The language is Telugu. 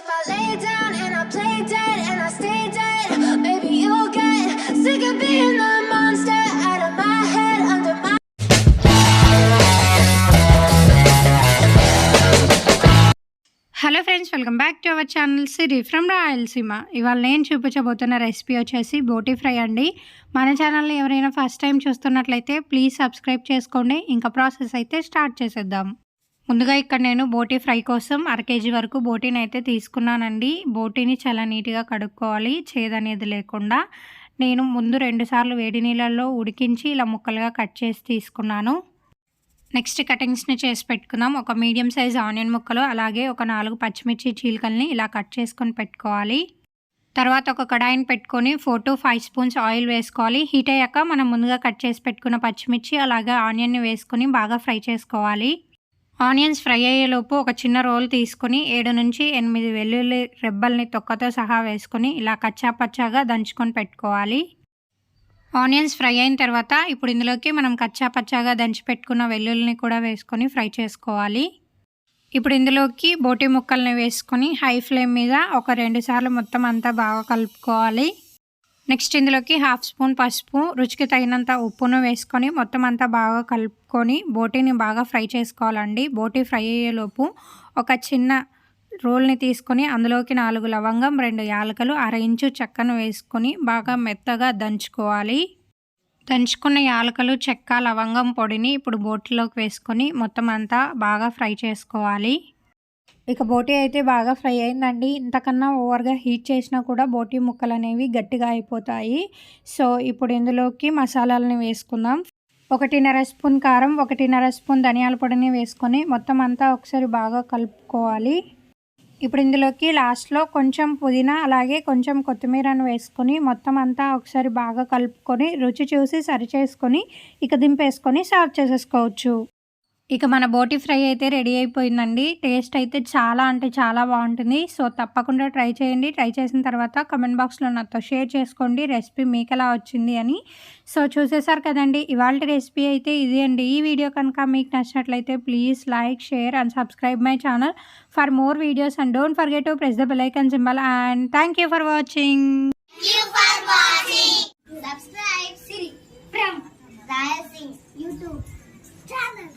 If I lay down and I play dead and I stay dead, maybe you'll get sick of being the monster out of my head, under my. Hello friends welcome back to our channel Siri from Rayalaseema ఇవాళ నేను చూపించబోతున్న రెసిపీ వచ్చేసి బోటీ ఫ్రై అండి. మన ఛానల్ని ఎవరైనా ఫస్ట్ టైం చూస్తున్నట్లయితే ప్లీజ్ సబ్స్క్రైబ్ చేసుకోండి. ఇంకా ప్రాసెస్ అయితే స్టార్ట్ చేసేద్దాం. ముందుగా ఇక్కడ నేను బోటీ ఫ్రై కోసం అర కేజీ వరకు బోటీని అయితే తీసుకున్నానండి. బోటీని చాలా నీట్గా కడుక్కోవాలి చేదనేది లేకుండా. నేను ముందు రెండుసార్లు వేడి నీళ్ళల్లో ఉడికించి ఇలా ముక్కలుగా కట్ చేసి తీసుకున్నాను. నెక్స్ట్ కటింగ్స్ని చేసి పెట్టుకుందాం. ఒక మీడియం సైజ్ ఆనియన్ ముక్కలు అలాగే ఒక నాలుగు పచ్చిమిర్చి చీలికల్ని ఇలా కట్ చేసుకొని పెట్టుకోవాలి. తర్వాత ఒక కడాయిని పెట్టుకొని four to five spoons oil వేసుకోవాలి. హీట్ అయ్యాక మనం ముందుగా కట్ చేసి పెట్టుకున్న పచ్చిమిర్చి అలాగే ఆనియన్ని వేసుకొని బాగా ఫ్రై చేసుకోవాలి. ఆనియన్స్ ఫ్రై అయ్యేలోపు ఒక చిన్న రోల్ తీసుకొని ఏడు నుంచి ఎనిమిది వెల్లుల్లి రెబ్బల్ని తొక్కతో సహా వేసుకొని ఇలా కచ్చా పచ్చాగా దంచుకొని పెట్టుకోవాలి. ఆనియన్స్ ఫ్రై అయిన తర్వాత ఇప్పుడు ఇందులోకి మనం కచ్చా పచ్చాగా దంచి పెట్టుకున్న వెల్లుల్లిని కూడా వేసుకొని ఫ్రై చేసుకోవాలి. ఇప్పుడు ఇందులోకి బోటి ముక్కల్ని వేసుకొని హై ఫ్లేమ్ మీద ఒక రెండు సార్లు మొత్తం అంతా బాగా కలుపుకోవాలి. నెక్స్ట్ ఇందులోకి హాఫ్ స్పూన్ పసుపు రుచికి తగినంత ఉప్పును వేసుకొని మొత్తం అంతా బాగా కలుపుకొని బోటీని బాగా ఫ్రై చేసుకోవాలండి. బోటీ ఫ్రై అయ్యేలోపు ఒక చిన్న రోల్ని తీసుకొని అందులోకి నాలుగు లవంగం రెండు యాలకలు అర ఇంచు చెక్కను వేసుకొని బాగా మెత్తగా దంచుకోవాలి. దంచుకున్న యాలకలు చెక్క లవంగం పొడిని ఇప్పుడు బోటిలోకి వేసుకొని మొత్తం అంతా బాగా ఫ్రై చేసుకోవాలి. ఇక బోటీ అయితే బాగా ఫ్రై అయిందండి. ఇంతకన్నా ఓవర్గా హీట్ చేసినా కూడా బోటీ ముక్కలు అనేవి గట్టిగా అయిపోతాయి. సో ఇప్పుడు ఇందులోకి మసాలాలని వేసుకుందాం. ఒకటిన్నర స్పూన్ కారం ఒకటిన్నర స్పూన్ ధనియాల పొడిని వేసుకొని మొత్తం అంతా ఒకసారి బాగా కలుపుకోవాలి. ఇప్పుడు ఇందులోకి లాస్ట్లో కొంచెం పుదీనా అలాగే కొంచెం కొత్తిమీరను వేసుకొని మొత్తం అంతా ఒకసారి బాగా కలుపుకొని రుచి చూసి సరి చేసుకొని ఇక దింపేసుకొని సర్వ్ చేసేసుకోవచ్చు. ఇక మన బోటి ఫ్రై అయితే రెడీ అయిపోయిందండి. టేస్ట్ అయితే చాలా అంటే చాలా బాగుంటుంది. సో తప్పకుండా ట్రై చేయండి. ట్రై చేసిన తర్వాత కమెంట్ బాక్స్లో నాతో షేర్ చేసుకోండి. రెసిపీ మీకు ఎలా వచ్చింది అని. సో చూసేసారు కదండి. ఇవాళ రెసిపీ అయితే ఇది అండి. ఈ వీడియో కనుక మీకు నచ్చినట్లయితే please like share and subscribe my channel for more videos. And don't forget to press the bell icon symbol. And thank you for watching. Subscribe Siri from Raya Singh YouTube channel.